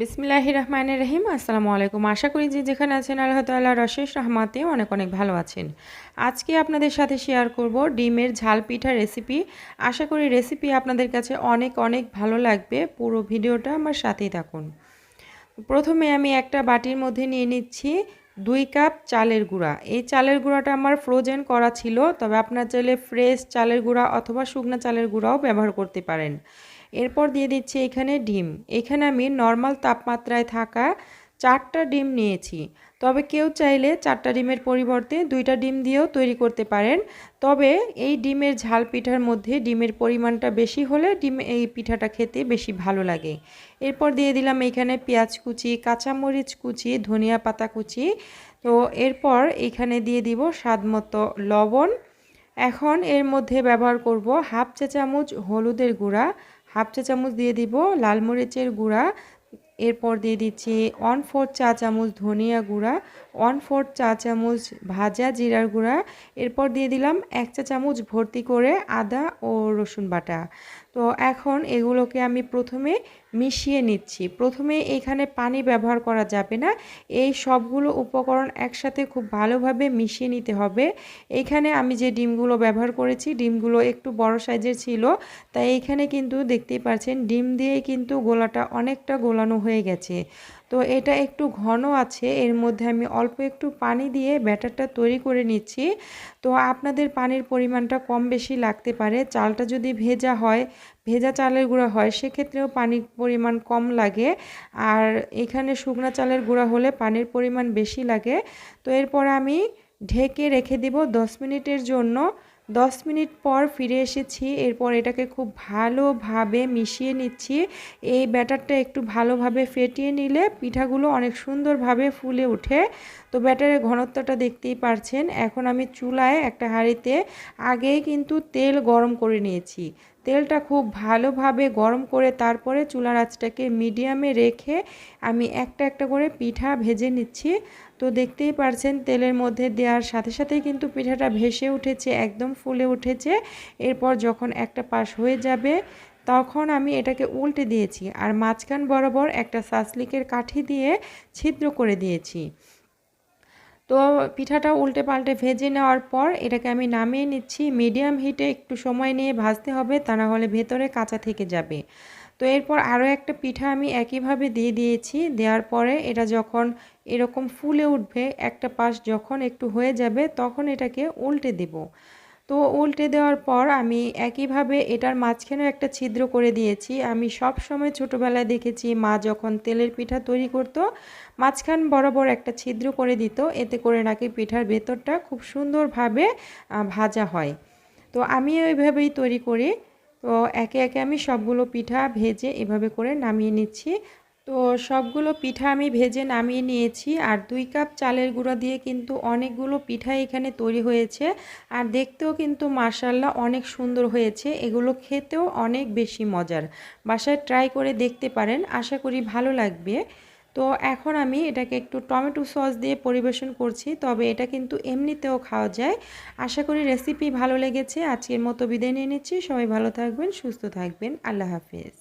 বিসমিল্লাহ রহমানের রহিম আসসালামু আলাইকুম আশা করি যে যেখানে আছেন আল্লাহ তাল্লাহ রশেষ রহমাতে অনেক অনেক ভালো আছেন। আজকে আপনাদের সাথে শেয়ার করব ডিমের ঝাল পিঠা রেসিপি আশা করি রেসিপি আপনাদের কাছে অনেক অনেক ভালো লাগবে। পুরো ভিডিওটা আমার সাথেই থাকুন। প্রথমে আমি একটা বাটির মধ্যে নিয়ে নিচ্ছি দুই কাপ চালের গুঁড়া। এই চালের গুঁড়াটা আমার ফ্রোজেন করা ছিল, তবে আপনার চাইলে ফ্রেশ চালের গুঁড়া অথবা শুকনো চালের গুঁড়াও ব্যবহার করতে পারেন। এরপর দিয়ে দিচ্ছি এখানে ডিম। এখানে আমি নর্মাল তাপমাত্রায় থাকা চারটা ডিম নিয়েছি। তবে কেউ চাইলে চারটা ডিমের পরিবর্তে দুইটা ডিম দিয়েও তৈরি করতে পারেন। তবে এই ডিমের ঝাল পিঠার মধ্যে ডিমের পরিমাণটা বেশি হলে ডিম এই পিঠাটা খেতে বেশি ভালো লাগে। এরপর দিয়ে দিলাম এখানে পেঁয়াজ কুচি, কাঁচামরিচ কুচি, ধনিয়া পাতা কুচি। তো এরপর এখানে দিয়ে দিব স্বাদ মতো লবণ। এখন এর মধ্যে ব্যবহার করব হাফ চা চামচ হলুদের গুঁড়া হাফ চা চামচ দিয়ে দিব লাল মরিচের গুঁড়া। এরপর দিয়ে দিচ্ছি ওয়ান ফোর্থ চা চামচ ধনিয়া গুঁড়া, ওয়ান ফোর্থ চা চামচ ভাজা জিরার গুঁড়া। এরপর দিয়ে দিলাম এক চা চামচ ভর্তি করে আদা ও রসুন বাটা। তো এখন এগুলোকে আমি প্রথমে মিশিয়ে নিচ্ছি। প্রথমে এখানে পানি ব্যবহার করা যাবে না। এই সবগুলো উপকরণ একসাথে খুব ভালোভাবে মিশিয়ে নিতে হবে। এখানে আমি যে ডিমগুলো ব্যবহার করেছি, ডিমগুলো একটু বড় সাইজের ছিল, তাই এখানে কিন্তু দেখতেই পাচ্ছেন ডিম দিয়ে কিন্তু গোলাটা অনেকটা গোলানো হয়ে গেছে। তো এটা একটু ঘন আছে, এর মধ্যে আমি অল্প একটু পানি দিয়ে ব্যাটারটা তৈরি করে নিচ্ছি। তো আপনাদের পানির পরিমাণটা কম বেশি লাগতে পারে। চালটা যদি ভেজা হয় ভেজা চালের গুঁড়া হয়, সেক্ষেত্রেও পানির পরিমাণ কম লাগে। আর এখানে শুকনা চালের গুঁড়া হলে পানির পরিমাণ বেশি লাগে। তো এরপর আমি ঢেকে রেখে দিব দশ মিনিটের জন্য। দশ মিনিট পর ফিরে এসেছি, এরপর এটাকে খুব ভালোভাবে মিশিয়ে নিচ্ছি। এই ব্যাটারটা একটু ভালোভাবে ফেটিয়ে নিলে পিঠাগুলো অনেক সুন্দরভাবে ফুলে ওঠে। তো ব্যাটারের ঘনত্বটা দেখতেই পারছেন। এখন আমি চুলায় একটা হাঁড়িতে আগেই কিন্তু তেল গরম করে নিয়েছি। তেলটা খুব ভালোভাবে গরম করে তারপরে চুলার আঁচটাকে মিডিয়ামে রেখে আমি একটা একটা করে পিঠা ভেজে নিচ্ছি। তো দেখতেই পারছেন তেলের মধ্যে দেওয়ার সাথে সাথেই কিন্তু পিঠাটা ভেসে উঠেছে, একদম ফুলে উঠেছে। এরপর যখন একটা পাশ হয়ে যাবে, তখন আমি এটাকে উল্টে দিয়েছি আর মাঝখান বরাবর একটা সাসলিকের কাঠি দিয়ে ছিদ্র করে দিয়েছি। তো পিঠাটা উল্টে পাল্টে ভেজে নেওয়ার পর এটাকে আমি নামিয়ে নিচ্ছি। মিডিয়াম হিটে একটু সময় নিয়ে ভাজতে হবে, তা না হলে ভেতরে কাঁচা থেকে যাবে। তো এরপর আরও একটা পিঠা আমি একইভাবে দিয়ে দিয়েছি। দেওয়ার পরে এটা যখন এরকম ফুলে উঠবে, একটা পাশ যখন একটু হয়ে যাবে, তখন এটাকে উল্টে দেব। তো উল্টে দেওয়ার পর আমি একইভাবে এটার মাঝখানেও একটা ছিদ্র করে দিয়েছি। আমি সব সময় ছোটোবেলায় দেখেছি মা যখন তেলের পিঠা তৈরি করত, মাঝখান বরাবর একটা ছিদ্র করে দিত, এতে করে নাকি পিঠার ভেতরটা খুব সুন্দরভাবে ভাজা হয়। তো আমি ওইভাবেই তৈরি করি। তো একে একে আমি সবগুলো পিঠা ভেজে এভাবে করে নামিয়ে নিচ্ছি। তো সবগুলো পিঠা আমি ভেজে নামিয়ে নিয়েছি আর দুই কাপ চালের গুঁড়ো দিয়ে কিন্তু অনেকগুলো পিঠা এখানে তৈরি হয়েছে। আর দেখতেও কিন্তু মার্শাল্লাহ অনেক সুন্দর হয়েছে। এগুলো খেতেও অনেক বেশি মজার। বাসায় ট্রাই করে দেখতে পারেন, আশা করি ভালো লাগবে। তো এখন আমি এটাকে একটু টমেটো সস দিয়ে পরিবেশন করছি, তবে এটা কিন্তু এমনিতেও খাওয়া যায়। আশা করি রেসিপি ভালো লেগেছে। আজকের মতো বিদায় নিয়ে নিচ্ছি। সবাই ভালো থাকবেন, সুস্থ থাকবেন। আল্লাহ হাফিজ।